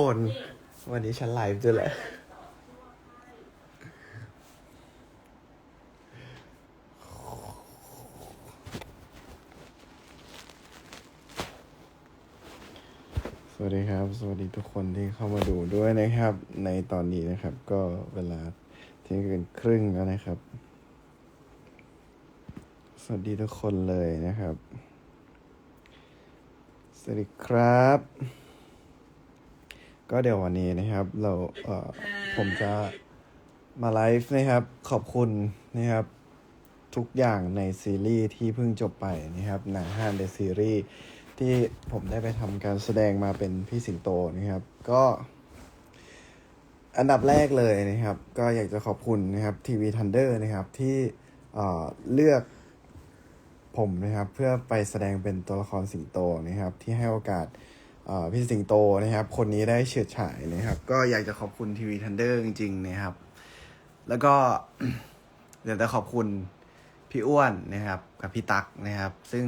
คนวันนี้ฉันไลฟ์ด้วยแหละสวัสดีครับ สวัสดีทุกคนที่เข้ามาดูด้วยนะครับ ในตอนนี้นะครับ ก็เวลาเที่ยงคืนครึ่งแล้วนะครับ สวัสดีทุกคนเลยนะครับ สวัสดีครับ ก็เดี๋ยววันนี้นะครับ เราเอ่อผมจะมาไลฟ์นะครับ ขอบคุณนะครับ ทุกอย่างในซีรีส์ที่เพิ่งจบไปนะครับหนังห้านเดอะซีรีส์ที่ผมได้ไปทำการแสดงมาเป็นพี่สิงโตนะครับ ก็อันดับแรกเลยนะครับ ก็อยากจะขอบคุณนะครับทีวีทันเดอร์นะครับที่เอ่อเลือกผมนะครับ เพื่อไปแสดงเป็นตัวละครสิงโตนะครับ ที่ให้โอกาส พี่สิงโตนะครับ คนนี้ได้เฉิดฉายนะครับ ก็อยากจะขอบคุณทีวีทันเดอร์จริงๆนะครับ แล้วก็อยากจะขอบคุณพี่อ้วนนะครับ กับพี่ตั๊กนะครับ ซึ่ง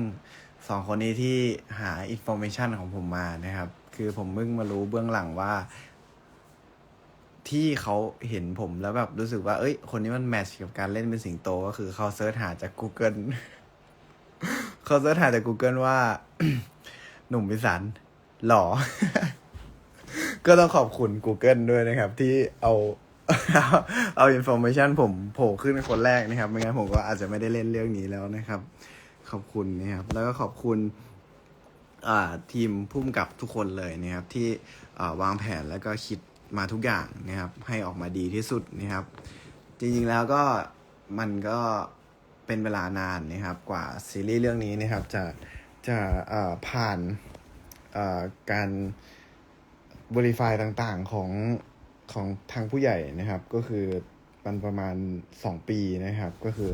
สองคนนี้ที่หาอินโฟเมชันของผมมานะครับ คือผมเพิ่งมารู้เบื้องหลังว่า ที่เขาเห็นผมแล้วแบบรู้สึกว่า เอ้ย คนนี้มันแมทช์กับการเล่นเป็นสิงโต ก็คือเขาเซิร์ชหาจาก Google เขาเซิร์ชหาจาก Google ว่า หนุ่มวิสัน หล่อก็ต้องขอบคุณ Google ด้วยนะครับ ที่เอาเอาอินโฟมชันผมโผล่ขึ้นเป็นคนแรกนะครับ ไม่งั้นผมก็อาจจะไม่ได้เล่นเรื่องนี้แล้วนะครับ ขอบคุณนะครับ แล้วก็ขอบคุณทีมพุ่มกับทุกคนเลยนะครับ ที่วางแผนแล้วก็คิดมาทุกอย่างนะครับ ให้ออกมาดีที่สุดนะครับ จริงๆแล้วก็มันก็เป็นเวลานานนะครับ กว่าซีรีส์เรื่องนี้นะครับ จะจะผ่าน การบริไฟต่างๆของของทางผู้ใหญ่นะครับ ก็คือมันประมาณสองปีนะครับ ก็คือ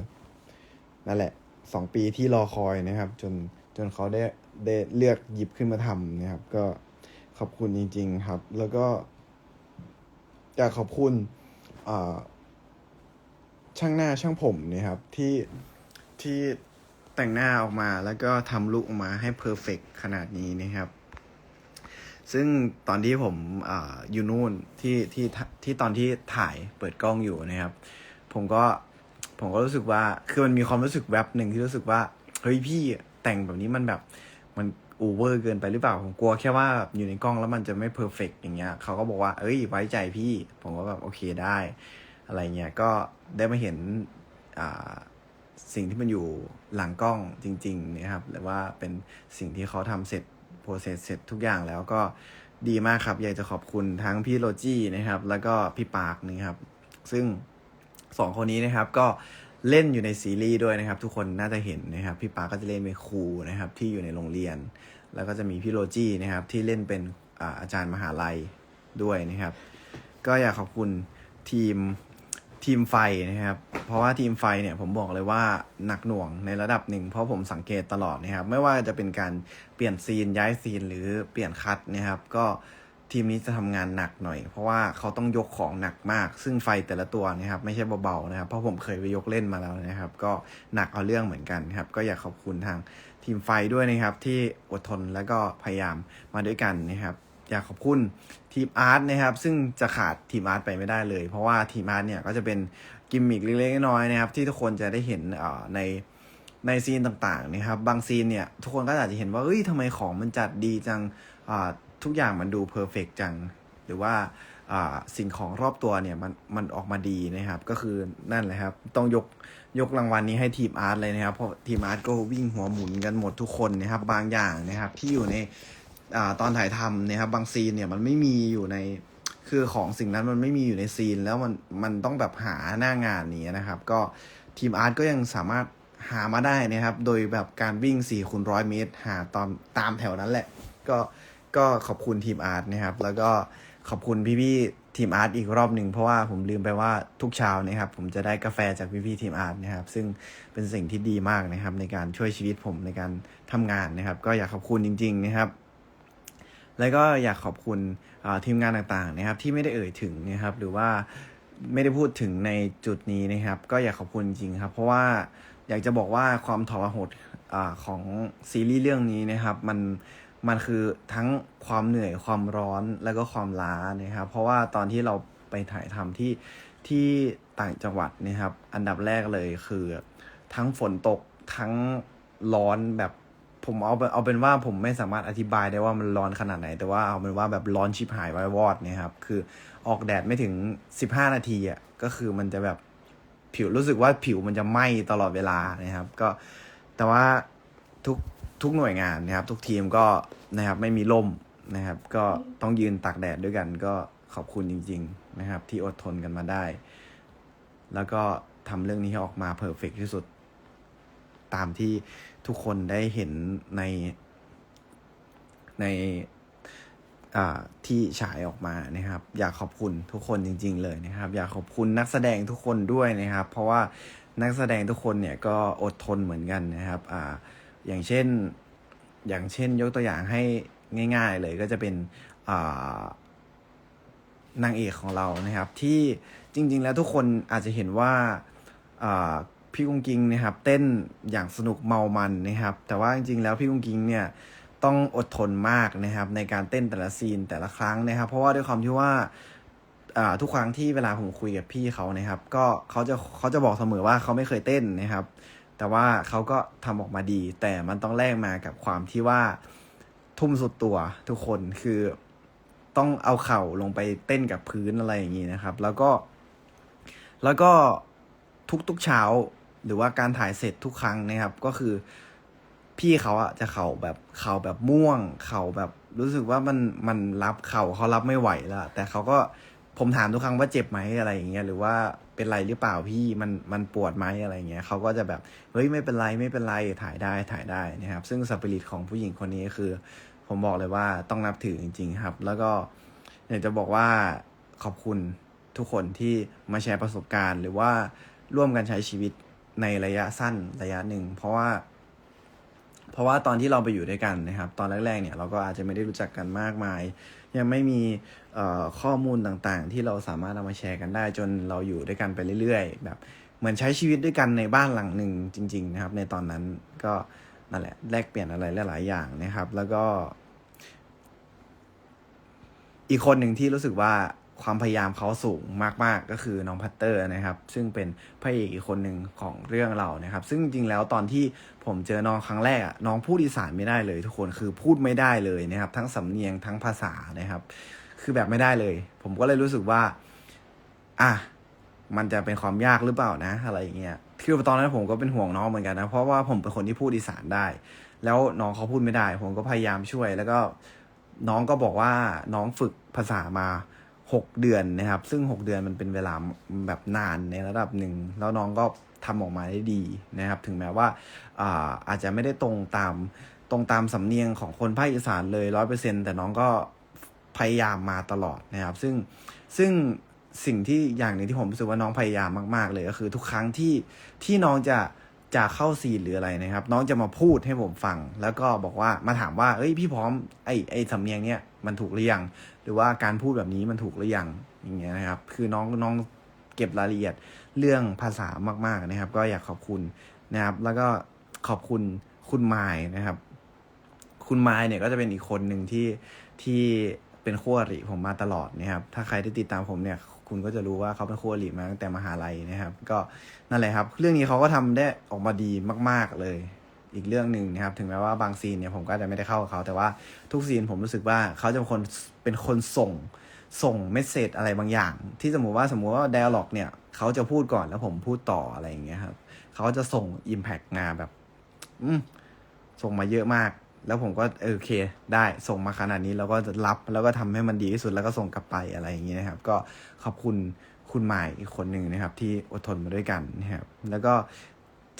นั่นแหละสองปีที่รอคอยนะครับ จนจนเขาได้ได้เลือกหยิบขึ้นมาทำนะครับ ก็ขอบคุณจริง ๆ ครับ แล้วก็อยากขอบคุณช่างหน้าช่างผมนะครับที่ที่แต่งหน้าออกมาแล้วก็ทำลุคออกมาให้เพอร์เฟกขนาดนี้นะครับ ซึ่งตอนที่ผมออยู่นู่นที่ที่ที่ตอนที่ถ่ายเปิดกล้องอยู่นะครับ ผมก็ผมก็รู้สึกว่าคือมันมีความรู้สึกแวบหนึ่งที่รู้สึกว่าเฮ้ยพี่แต่งแบบนี้มันแบบมันโอเวอร์เกินไปหรือเปล่า ผมกลัวแค่ว่าแบบอยู่ในกล้องแล้วมันจะไม่เพอร์เฟกอย่างเงี้ยเขาก็บอกว่า เอ้ย ไว้ใจพี่ ผมก็แบบโอเคได้ อะไรเงี้ย ก็ได้มาเห็นสิ่งที่มันอยู่หลังกล้องจริง ๆ นะครับหรือว่าเป็นสิ่งที่เขาทำเสร็จ โปรเซสเสร็จทุกอย่างแล้วก็ดีมากครับ อยากจะขอบคุณทั้งพี่โรจี้นะครับ แล้วก็พี่ปาร์คนะครับ ซึ่งสองคนนี้นะครับก็เล่นอยู่ในซีรีส์ด้วยนะครับ ทุกคนน่าจะเห็นนะครับ พี่ปาร์คก็จะเล่นเป็นครูนะครับ ที่อยู่ในโรงเรียน แล้วก็จะมีพี่โรจี้นะครับ ที่เล่นเป็นอาอาจารย์มหาลัยด้วยนะครับ ก็อยากขอบคุณทีม ทีมไฟนะครับ เพราะว่าทีมไฟเนี่ยผมบอกเลยว่าหนักหน่วงในระดับหนึ่ง เพราะผมสังเกตตลอดนะครับ ไม่ว่าจะเป็นการเปลี่ยนซีนย้ายซีนหรือเปลี่ยนคัดนะครับ ก็ทีมนี้จะทำงานหนักหน่อย เพราะว่าเขาต้องยกของหนักมาก ซึ่งไฟแต่ละตัวนะครับ ไม่ใช่เบาๆนะครับ เพราะผมเคยไปยกเล่นมาแล้วนะครับ ก็หนักเอาเรื่องเหมือนกันครับ ก็อยากขอบคุณทางทีมไฟด้วยนะครับ ที่อดทนแล้วก็พยายามมาด้วยกันนะครับ อยากขอบคุณทีมอาร์ตนะครับ ซึ่งจะขาดทีมอาร์ตไปไม่ได้เลย เพราะว่าทีมอาร์ตเนี่ยก็จะเป็นกิมมิคเล็กๆน้อยๆนะครับ ที่ทุกคนจะได้เห็นในในซีนต่างๆนะครับบางซีนเนี่ยทุกคนก็อาจจะเห็นว่าเอ้ยทำไมของมันจัดดีจังทุกอย่างมันดูเพอร์เฟกจัง หรือว่าสิ่งของรอบตัวเนี่ยมันมันออกมาดีนะครับ ก็คือนั่นแหละครับ ต้องยกยกรางวัลนี้ให้ทีมอาร์ตเลยนะครับ เพราะทีมอาร์ตก็วิ่งหัวหมุนกันหมดทุกคนนะครับ บางอย่างนะครับ ที่อยู่ใน อ่าตอนถ่ายทำนะครับบางซีนเนี่ยมันไม่มีอยู่ในคือของสิ่งนั้นมันไม่มีอยู่ในซีน แล้วมันมันต้องแบบหาหน้างานนี้นะครับ ก็ทีมอาร์ตก็ยังสามารถหามาได้นะครับ โดยแบบการวิ่ง4คูณร้อยเมตร หาตอนตามแถวนั้นแหละ ก็ก็ขอบคุณทีมอาร์ตนะครับ แล้วก็ขอบคุณพี่ๆทีมอาร์ตอีกรอบหนึ่งเพราะว่าผมลืมไปว่าทุกเช้านะครับ ผมจะได้กาแฟจากพี่ๆทีมอาร์ตนะครับ ซึ่งเป็นสิ่งที่ดีมากนะครับ ในการช่วยชีวิตผมในการทำงานนะครับ ก็อยากขอบคุณจริง ๆ นะครับ แล้วก็อยากขอบคุณทีมงานต่างๆนะครับที่ไม่ได้เอ่ยถึงนะครับหรือว่าไม่ได้พูดถึงในจุดนี้นะครับ ก็อยากขอบคุณจริงครับ เพราะว่าอยากจะบอกว่าความทรหดอของซีรีส์เรื่องนี้นะครับ มันมันคือทั้งความเหนื่อยความร้อนแล้วก็ความล้านะครับ เพราะว่าตอนที่เราไปถ่ายทำที่ที่ต่างจังหวัดนะครับ อันดับแรกเลยคือ ทั้งฝนตกทั้งร้อนแบบ ผมเอาเอาเป็นว่าผมไม่สามารถอธิบายได้ว่ามันร้อนขนาดไหน แต่ว่าเอาเป็นว่าแบบร้อนชิบหายไว้วอดเนี่ยครับ คือออกแดดไม่ถึง15นาทีอะก็คือมันจะแบบผิวรู้สึกว่าผิวมันจะไหม้ตลอดเวลานะครับ ก็แต่ว่าทุกทุกหน่วยงานนะครับ ทุกทีมก็นะครับไม่มีล่มนะครับ ก็ต้องยืนตากแดดด้วยกัน ก็ขอบคุณจริง ๆ นะครับ ที่อดทนกันมาได้ แล้วก็ทำเรื่องนี้ให้ออกมาเพอร์เฟกที่สุดตามที่ ทุกคนได้เห็นในในอ่าที่ฉายออกมานะครับ อยากขอบคุณทุกคนจริง ๆ เลยนะครับ อยากขอบคุณนักแสดงทุกคนด้วยนะครับ เพราะว่านักแสดงทุกคนเนี่ยก็อดทนเหมือนกันนะครับอ่าอย่างเช่นอย่างเช่นยกตัวอย่างให้ง่าย ๆ เลยก็จะเป็นอ่านางเอกของเรานะครับ ที่จริง ๆ แล้วทุกคนอาจจะเห็นว่าอ่า พี่กุ้งกิงนะครับ เต้นอย่างสนุกเมามันนะครับ แต่ว่าจริงๆแล้วพี่กุ้งกิงเนี่ยต้องอดทนมากนะครับ ในการเต้นแต่ละซีนแต่ละครั้งนะครับ เพราะว่าด้วยความที่ว่าทุกครั้งที่เวลาผมคุยกับพี่เขานะครับ ก็เขาจะเขาจะบอกเสมอว่าเขาไม่เคยเต้นนะครับ แต่ว่าเขาก็ทำออกมาดี แต่มันต้องแลกมากับความที่ว่าทุ่มสุดตัวทุกคนคือต้องเอาเข่าลงไปเต้นกับพื้นอะไรอย่างนี้นะครับ แล้วก็ แล้วก็ทุกๆเช้า หรือว่าการถ่ายเสร็จทุกครั้งนะครับ ก็คือ พี่เขาอะจะเข่าแบบเข่าแบบม่วง เข่าแบบรู้สึกว่ามันมันรับเข่าเขารับไม่ไหวแล้วแต่เขาก็ผมถามทุกครั้งว่าเจ็บไหมอะไรอย่างเงี้ยหรือว่าเป็นไรหรือเปล่าพี่มันมันปวดไหมอะไรเงี้ยเขาก็จะแบบเฮ้ยไม่เป็นไรไม่เป็นไรถ่ายได้ถ่ายได้นะครับ ซึ่งสปิริตของผู้หญิงคนนี้คือ ผมบอกเลยว่าต้องนับถือจริง ๆ ครับ แล้วก็อยากจะบอกว่าขอบคุณทุกคนที่มาแชร์ประสบการณ์ หรือว่าร่วมกันใช้ชีวิต ในระยะสั้นระยะหนึ่ง เพราะว่า เพราะว่าตอนที่เราไปอยู่ด้วยกันนะครับ ตอนแรกๆเนี่ยเราก็อาจจะไม่ได้รู้จักกันมากมาย ยังไม่มีข้อมูลต่างๆ ที่เราสามารถเอามาแชร์กันได้ จนเราอยู่ด้วยกันไปเรื่อยๆ แบบเหมือนใช้ชีวิตด้วยกันในบ้านหลังหนึ่งจริง ๆ นะครับ ในตอนนั้นก็นั่นแหละแลกเปลี่ยนอะไรหลายๆอย่างนะครับ แล้วก็ อีกคนหนึ่งที่รู้สึกว่า ความพยายามเขาสูงมาก ๆ ก็คือน้องพัตเตอร์นะครับ ซึ่งเป็นพระเอกอีกคนหนึ่งของเรื่องเรานะครับ ซึ่งจริงแล้วตอนที่ผมเจอน้องครั้งแรกน้องพูดอีสานไม่ได้เลยทุกคนคือพูดไม่ได้เลยนะครับ ทั้งสำเนียงทั้งภาษานะครับ คือแบบไม่ได้เลย ผมก็เลยรู้สึกว่า อะมันจะเป็นความยากหรือเปล่านะ อะไรอย่างเงี้ยคือตอนนั้นผมก็เป็นห่วงน้องเหมือนกันนะเพราะว่าผมเป็นคนที่พูดอีสานได้ แล้วน้องเขาพูดไม่ได้ ผมก็พยายามช่วย แล้วก็น้องก็บอกว่าน้องฝึกภาษามา หกเดือนนะครับ ซึ่งหกเดือนมันเป็นเวลาแบบนานในระดับหนึ่ง แล้วน้องก็ทำออกมาได้ดีนะครับ ถึงแม้ว่าอาอาจจะไม่ได้ตรงตามตรงตามสำเนียงของคนภาคอีสานเลยร้อยเปอร์เซ็นแต่น้องก็พยายามมาตลอดนะครับ ซึ่งซึ่งสิ่งที่อย่างหนึ่งที่ผมรู้สึกว่าน้องพยายามมากๆเลยก็คือทุกครั้งที่ที่น้องจะจะเข้าซีนหรืออะไรนะครับ น้องจะมาพูดให้ผมฟัง แล้วก็บอกว่ามาถามว่าเอ้ยพี่พร้อมไอไอสำเนียงเนี้ยมันถูกหรือยัง รือว่าการพูดแบบนี้มันถูกหรือยังอย่างเงี้ยนะครับ คือน้องน้องเก็บรายละเอียดเรื่องภาษามากๆนะครับ ก็อยากขอบคุณนะครับ แล้วก็ขอบคุณคุณไมายนะครับ คุณไมายเนี่ยก็จะเป็นอีกคนหนึ่งที่ที่เป็นคู่อริผมมาตลอดนะครับ ถ้าใครที่ติดตามผมเนี่ย คุณก็จะรู้ว่าเขาเป็นคู่อริมาตั้งแต่มหาลัยนะครับ ก็นั่นแหละครับ เรื่องนี้เขาก็ทำได้ออกมาดีมาก ๆเลย อีกเรื่องหนึ่งนะครับ ถึงแม้ว่าบางซีนเนี่ยผมก็อาจจะไม่ได้เข้ากับเขาแต่ว่าทุกซีนผมรู้สึกว่าเขาจะเป็นคนเป็นคนส่งส่งเมสเซจอะไรบางอย่าง ที่สมมุติว่าสมมุติว่า d ด a l ล็อกเนี่ยเขาจะพูดก่อนแล้วผมพูดต่ออะไรอย่างเงี้ยครับเขาจะส่ง Impact งานแบบ อืมส่งมาเยอะมาก แล้วผมก็เออโอเค ได้ส่งมาขนาดนี้เราก็จะรับแล้วก็ทำให้มันดีที่สุดแล้วก็ส่งกลับไปอะไรอย่างเงี้ยนะครับ ก็ขอบคุณคุณหมายอีกคนหนึ่งนะครับ ที่อดทนมาด้วยกันนะครับแล้วก็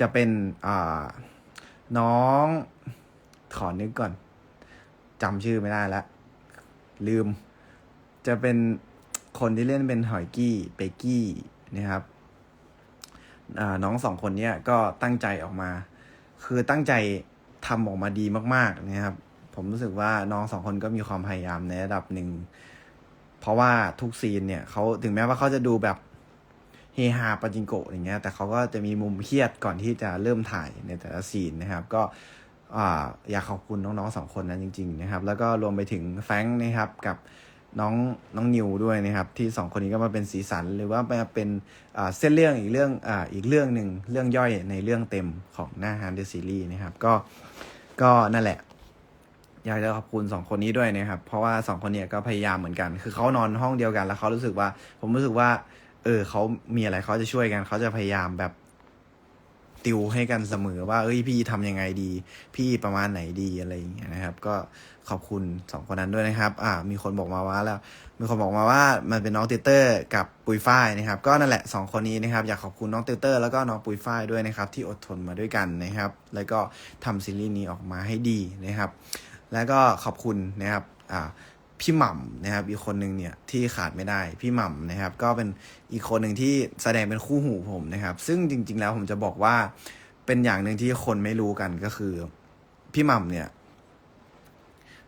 จะเป็นอ่า น้อง ขอนึกก่อนจำชื่อไม่ได้ล้วลืม จะเป็นคนที่เล่นเป็นหอยกี้เปกกี้นะครับอ่าน้องสองคนเนี้ยก็ตั้งใจออกมา คือตั้งใจทำออกมาดีมาก ๆ นะครับ ผมรู้สึกว่าน้องสองคนก็มีความพยายามในระดับหนึ่ง เพราะว่าทุกซีนเนี่ยเขาถึงแม้ว่าเขาจะดูแบบ เฮฮาปาจิงโกะอย่างเงี้ยแต่เขาก็จะมีมุมเครียดก่อนที่จะเริ่มถ่ายในแต่ละซีนนะครับ ก็ออยากขอบคุณน้องๆสองคนนั้นจริง ๆ นะครับ แล้วก็รวมไปถึงแฟงนะครับกับน้องน้องนิวด้วยนะครับ ที่สองคนนี้ก็มาเป็นสีสัน หรือว่ามาเป็นเส้นเรื่องอีกเรื่องออีกเรื่องหนึ่งเรื่องย่อยในเรื่องเต็มของหน้าฮานเดอะซีรีส์นะครับ ก็ก็นั่นแหละ อยากจะขอบคุณสองคนนี้ด้วยนะครับ เพราะว่าสองคนเนี้ก็พยายามเหมือนกัน คือเขานอนห้องเดียวกันแล้วเขารู้สึกว่า ผมรู้สึกว่า ออเขามีอะไรเขาจะช่วยกันเขาจะพยายามแบบติวให้กันเสมอว่า เอ้ยพี่ทำยังไงดี พี่ประมาณไหนดีอะไรอย่างเงี้ยนะครับ ก็ขอบคุณสองคนนั้นด้วยนะครับ อ่า มีคนบอกมาว่าแล้ว มีคนบอกมาว่ามันเป็นน้องติวเตอร์กับปุยฝ้ายนะครับ ก็นั่นแหละสองคนนี้นะครับ อยากขอบคุณน้องติวเตอร์แล้วก็น้องปุยฝ้ายด้วยนะครับ ที่อดทนมาด้วยกันนะครับ แล้วก็ทำซีรีส์นี้ออกมาให้ดีนะครับ แล้วก็ขอบคุณนะครับ อ่า พี่หม่ำนะครับ อีกคนหนึ่งเนี่ยที่ขาดไม่ได้พี่หม่ำนะครับ ก็เป็นอีกคนหนึ่งที่แสดงเป็นคู่หูผมนะครับ ซึ่งจริง ๆ แล้วผมจะบอกว่าเป็นอย่างหนึ่งที่คนไม่รู้กันก็คือ พี่หม่ำเนี่ย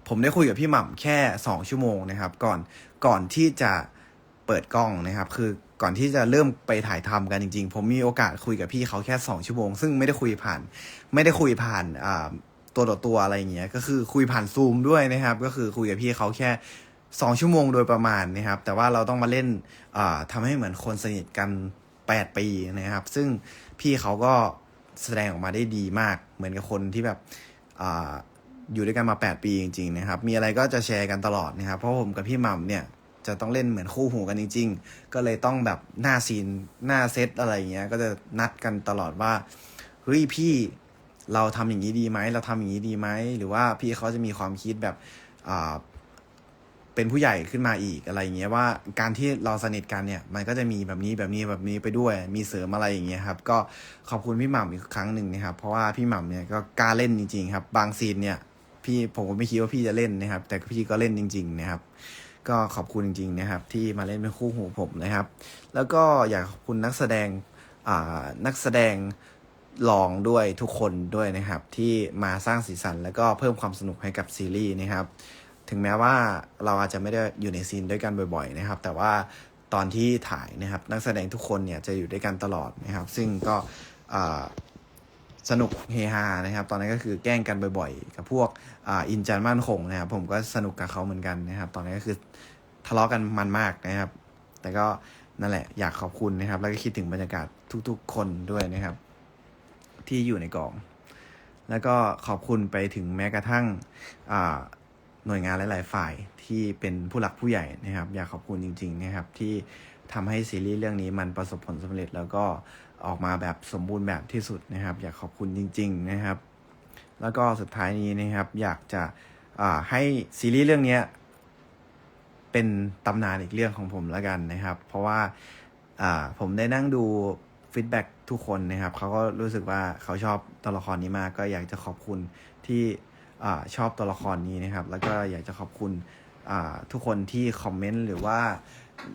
ผมได้คุยกับพี่หม่ำแค่สองชั่วโมงนะครับ ก่อนก่อนที่จะเปิดกล้องนะครับ คือก่อนที่จะเริ่มไปถ่ายทำกันจริง ๆ ผมมีโอกาสคุยกับพี่เขาแค่สองชั่วโมง ซึ่งไม่ได้คุยผ่าน ไม่ได้คุยผ่านอ่า ตัวต่อตัวอะไรเงี้ยก็คือคุยผ่านซูมด้วยนะครับ ก็คือคุยกับพี่เขาแค่สองชั่วโมงโดยประมาณนะครับ แต่ว่าเราต้องมาเล่นอ่าทำให้เหมือนคนสนิทกันแปดปีนะครับ ซึ่งพี่เขาก็แสดงออกมาได้ดีมาก เหมือนกับคนที่แบบออยู่ด้วยกันมา 8 ปีจริงๆนะครับ มีอะไรก็จะแชร์กันตลอดนะครับ เพราะผมกับพี่ม่ำเนี่ยจะต้องเล่นเหมือนคู่หูกันจริง ๆ ก็เลยต้องแบบหน้าซีนหน้าเซตอะไรเงี้ย ก็จะนัดกันตลอดว่าเฮ้ยพี่ เราทำอย่างนี้ดีไหมเราทำอย่างนี้ดีไหมหรือว่าพี่เขาจะมีความคิดแบบอ่าเป็นผู้ใหญ่ขึ้นมาอีกอะไรอย่างเงี้ยว่าการที่เราสนิทกันเนี่ยมันก็จะมีแบบนี้แบบนี้แบบนี้ไปด้วย มีเสริมอะไรอย่างเงี้ยครับ ก็ขอบคุณพี่หม่ำอีกครั้งหนึ่งนะครับ เพราะว่าพี่หม่ำเนี่ยก็กล้าเล่นจริง ๆ ครับ บางซีนเนี่ย พี่ผมก็ไม่คิดว่าพี่จะเล่นนะครับ แต่พี่ก็เล่นจริง ๆ นะครับ ก็ขอบคุณจริง ๆ นะครับ ที่มาเล่นเป็นคู่หูผมนะครับ แล้วก็อยากขอบคุณนักแสดงอ่านักแสดง รองด้วยทุกคนด้วยนะครับ ที่มาสร้างสีสันแล้วก็เพิ่มความสนุกให้กับซีรีส์นะครับ ถึงแม้ว่าเราอาจจะไม่ได้อยู่ในซีนด้วยกันบ่อย ๆ นะครับ แต่ว่าตอนที่ถ่ายนะครับ นักแสดงทุกคนเนี่ยจะอยู่ด้วยกันตลอดนะครับ ซึ่งก็สนุกเฮฮานะครับ ตอนนั้นก็คือแกล้งกันบ่อยๆ กับพวกออินจันมั่นคงนะครับ ผมก็สนุกกับเขาเหมือนกันนะครับ ตอนนั้นก็คือทะเลาะกันมันมากนะครับ แต่ก็นั่นแหละอยากขอบคุณนะครับ แล้วก็คิดถึงบรรยากาศทุกๆ คนด้วยนะครับ ที่อยู่ในกอง แล้วก็ขอบคุณไปถึงแม้กระทั่งหน่วยงานหลาย ๆ ฝ่ายที่เป็นผู้หลักผู้ใหญ่นะครับ อยากขอบคุณจริง ๆ นะครับ ที่ทำให้ซีรีส์เรื่องนี้มันประสบผลสำเร็จแล้วก็ออกมาแบบสมบูรณ์แบบที่สุดนะครับ อยากขอบคุณจริง ๆ นะครับ แล้วก็สุดท้ายนี้นะครับ อยากจะให้ซีรีส์เรื่องนี้เป็นตำนานอีกเรื่องของผมแล้วกันนะครับ เพราะว่าผมได้นั่งดู ฟีดแบ็ทุกคนนะครับเขาก็รู้สึกว่าเขาชอบตัวละครนี้มาก ก็อยากจะขอบคุณที่อชอบตัวละครนี้นะครับ แล้วก็อยากจะขอบคุณทุกคนที่คอมเมนต์หรือว่า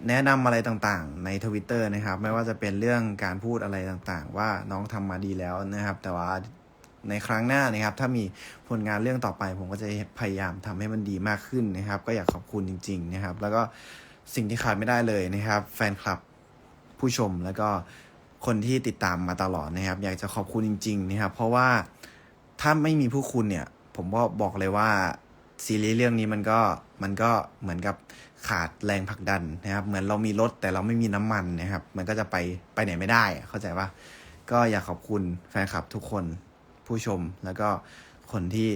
แนะนำอะไรต่างๆ ในทวิตเตอร์นะครับ ไม่ว่าจะเป็นเรื่องการพูดอะไรต่างๆ ว่าน้องทำมาดีแล้วนะครับ แต่ว่าในครั้งหน้านะครับ ถ้ามีผลงานเรื่องต่อไป ผมก็จะพยายามทำให้มันดีมากขึ้นนะครับ ก็อยากขอบคุณจริง ๆ นะครับ แล้วก็สิ่งที่ขาดไม่ได้เลยนะครับ แฟนคลับผู้ชมแล้วก็ คนที่ติดตามมาตลอดนะครับ อยากจะขอบคุณจริง ๆ นะครับ เพราะว่าถ้าไม่มีผู้คุณเนี่ย ผมก็บอกเลยว่าซีรีส์เรื่องนี้มันก็มันก็เหมือนกับขาดแรงผลักดันนะครับ เหมือนเรามีรถแต่เราไม่มีน้ำมันนะครับ มันก็จะไปไปไหนไม่ได้อะเข้าใจปะก็อยากขอบคุณแฟนคลับทุกคนผู้ชมแล้วก็คนที่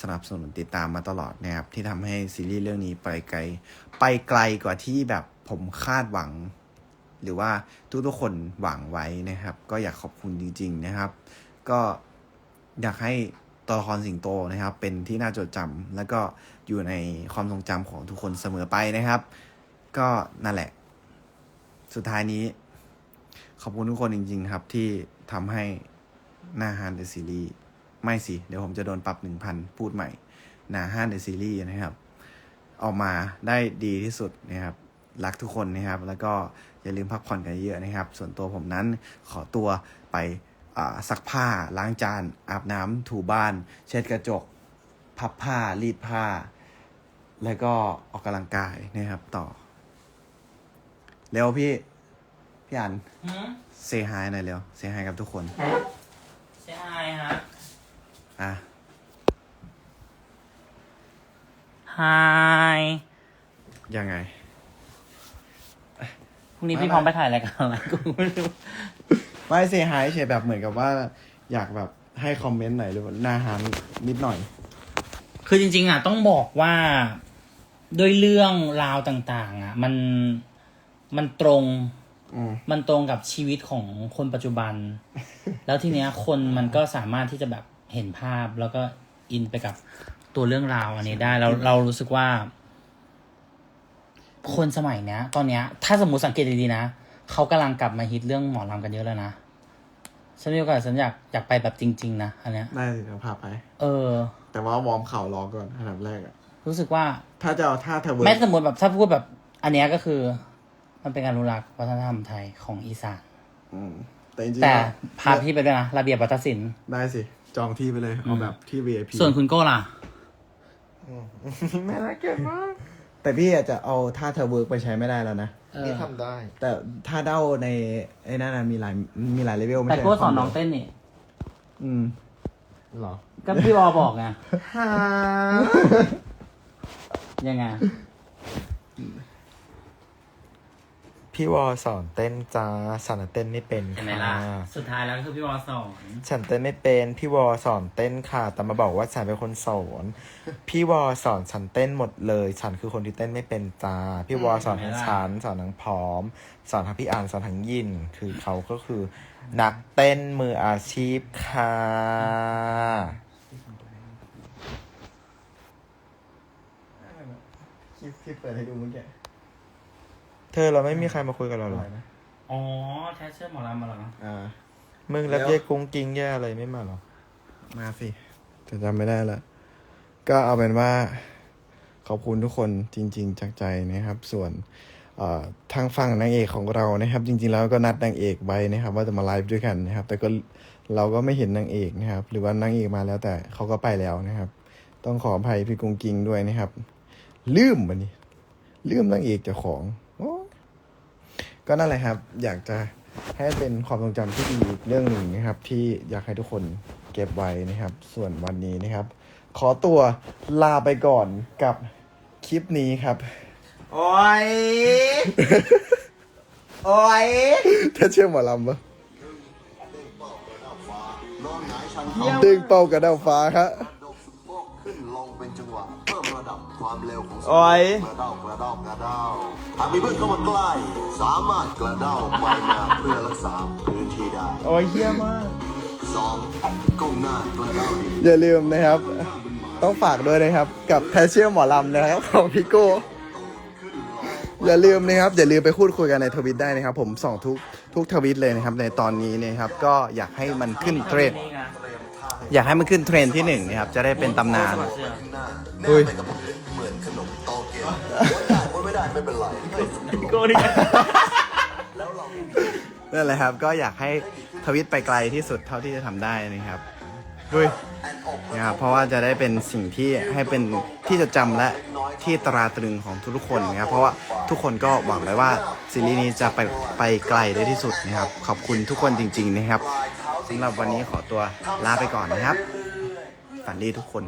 สนับสนุนติดตามมาตลอดนะครับ ที่ทำให้ซีรีส์เรื่องนี้ไปไกล ไปไกลกว่าที่แบบผมคาดหวัง หรือว่าทุกๆคนหวังไว้นะครับ ก็อยากขอบคุณจริง ๆนะครับ ก็อยากให้ตัวละครสิงโตนะครับ เป็นที่น่าจดจำแล้วก็อยู่ในความทรงจำของทุกคนเสมอไปนะครับ ก็นั่นแหละ สุดท้ายนี้ ขอบคุณทุกคนจริง ๆ ครับ ที่ทำให้หน้าฮานเดอะซีรีส์ไม่สิ เดี๋ยวผมจะโดนปรับหนึ่งพันพูดใหม่หน้าฮานเดอะซีรีส์นะครับ ออกมาได้ดีที่สุดนะครับ รักทุกคนนะครับ แล้วก็ อย่าลืมพักผ่อนกันเยอะนะครับ ส่วนตัวผมนั้นขอตัวไปอ่าซักผ้าล้างจาน อาบน้ำถูบ้าน เช็ดกระจก พับผ้ารีดผ้า แล้วก็ออกกำลังกายนะครับต่อ เร็วพี่ พี่อันหืมเซฮายหน่อยเร็วเซฮายกับทุกคนใช่ฮะอะ Hi ยังไง พรุ่งนี้พี่พร้อมไปถ่ายรายการอะไรกูไม่รู้ไม่เซฮายเฉยแบบเหมือนกับว่า อยากแบบให้คอมเมนต์หน่อยหรือว่าหน้าฮันนิดหน่อย คือจริง ๆ อะ ต้องบอกว่าด้วยเรื่องราวต่าง ๆ อะ มันมันตรงอืมมันตรงกับชีวิตของคนปัจจุบัน แล้วทีเนี้ยคนมันก็สามารถที่จะแบบเห็นภาพแล้วก็อินไปกับตัวเรื่องราวอันนี้ได้เราเรารู้สึกว่า คนสมัยเนี้ย ตอนเนี้ย ถ้าสมมติสังเกตดีๆนะเขากำลังกลับมาฮิตเรื่องหมอลำกันเยอะแล้วนะฉันมีโอกาสฉันอยากอยากไปแบบจริง ๆ นะอันเนี้ยได้สิเดี๋ยวพาไป เออ แต่ว่าวอร์มเข่ารอก่อนอันดับแรกอะรู้สึกว่า ถ้าจะเอาท่าเทเวิร์แม้สมมติแบบถ้าพูดแบบ อันเนี้ยก็คือ มันเป็นการอนุรักษ์วัฒนธรรมไทยของอีสานอืมแต่จริงๆแต่แล้วพาพี่ไปด้วยนะระเบียบวัฒนศิลป์ได้สิ จองที่ไปเลยเอาแบบที่ VIP ส่วนคุณโก้ล่ะแม่น่าเกลียดมาก แต่พี่อาจจะเอาท่าเทเวิร์กไปใช้ไม่ได้แล้วนะ เออนี่ทำได้ แต่ท่าเด้าในไอ้นั่นนะมีหลายมีหลายเลเวลไม่แต่ใช่โก้สอนน้องเต้นนี่ อืม เหรอ ก็พี่วอบอกไงฮ่ายังไง พี่วอสอนเต้นจ้าฉันน่ะเต้นไม่เป็นเห็นไหมค่ะล่ะ สุดท้ายแล้วก็คือพี่วอสอนฉันเต้นไม่เป็นพี่วอสอนเต้นค่ะ แต่มาบอกว่าฉันเป็นคนสอนพี่วอสอนฉันเต้นหมดเลย ฉันคือคนที่เต้นไม่เป็นจ้าพี่วอสอนทั้งฉันสอนทั้งพร้อม สอนทั้งพี่อ่านสอนทั้งยิน คือเขาก็คือ นักเต้นมืออาชีพค่ะคลิปที่เปิดให้ดูเมื่อกี้ เธอเราไม่มีใครมาคุยกับเราหรออ๋อแทชเชอร์หมอลำมาเหรออ่า มึงแล้วแล้วเย่กุ้งกิ้งแย่อะไรไม่มาหรอ มาสิแต่จำไม่ได้ละก็เอาเป็นว่า ขอบคุณทุกคนจริง ๆ จากใจนะครับ ส่วนเอ่อทางฝั่งนางเอกของเรานะครับ จริง ๆ แล้วก็นัดนางเอกไว้นะครับ ว่าจะมาไลฟ์ด้วยกันนะครับ แต่ก็เราก็ไม่เห็นนางเอกนะครับ หรือว่านางเอกมาแล้วแต่เขาก็ไปแล้วนะครับ ต้องขออภัยพี่กุ้งกิงด้วยนะครับ ลืมวันนี้ลืมนางเอกเจ้าของโอ้ ก็นั่นแหละครับ อยากจะให้เป็นความทรงจำที่ดีอีกเรื่องหนึ่งนะครับ ที่อยากให้ทุกคนเก็บไว้นะครับ ส่วนวันนี้นะครับ ขอตัวลาไปก่อนกับคลิปนี้ครับ โอ้ย โอ้ยถ้าเชื่อหมอลำปะดึงเป่ากระดาวฟ้าครับขึ้นลงเป็นจังหวะเพิ่มระดับความเร็วของโอ้ยกระเด้ากระเด้ากระเด้า หากมีเพื่อนเข้ามาใกล้ สามารถกระเด้าไปมาเพื่อรักษาพื้นที่ได้โอ้ยเฮี้ยมาก สองก้มหน้ากระเด้าดีอย่าลืมนะครับ ต้องฝากด้วยนะครับ กับแทชเชียร์หมอลำนะครับของพี่โก้อย่าลืมนะครับอย่าลืมไปพูดคุยกันในทวิตได้นะครับ ผมส่องทุกทุกทวิตเลยนะครับ ในตอนนี้นะครับ ก็อยากให้มันขึ้นเทรนด์อยากให้มันขึ้นเทรนด์ที่หนึ่งนะครับ จะได้เป็นตำนาน ข้างหน้าแนอุ้ยบไปกับพื้นเหมือนขนมโตเกียววน ได้ไม่เป็นไร โก้นี่นั่นแหละครับ ก็อยากให้ทวิตไปไกลที่สุดเท่าที่จะทำได้นะครับด้วยนะครับเพราะว่าจะได้เป็นสิ่งที่ให้เป็นที่จะจำและที่ตราตรึงของทุกๆคนนะครับ เพราะว่าทุกคนก็หวังไว้ว่าซีรีส์นี้จะไปไปไกลได้ที่สุดนะครับ ขอบคุณทุกคนจริง ๆ นะครับสำหรับวันนี้ขอตัวลาไปก่อนนะครับ ฝันดีทุกคน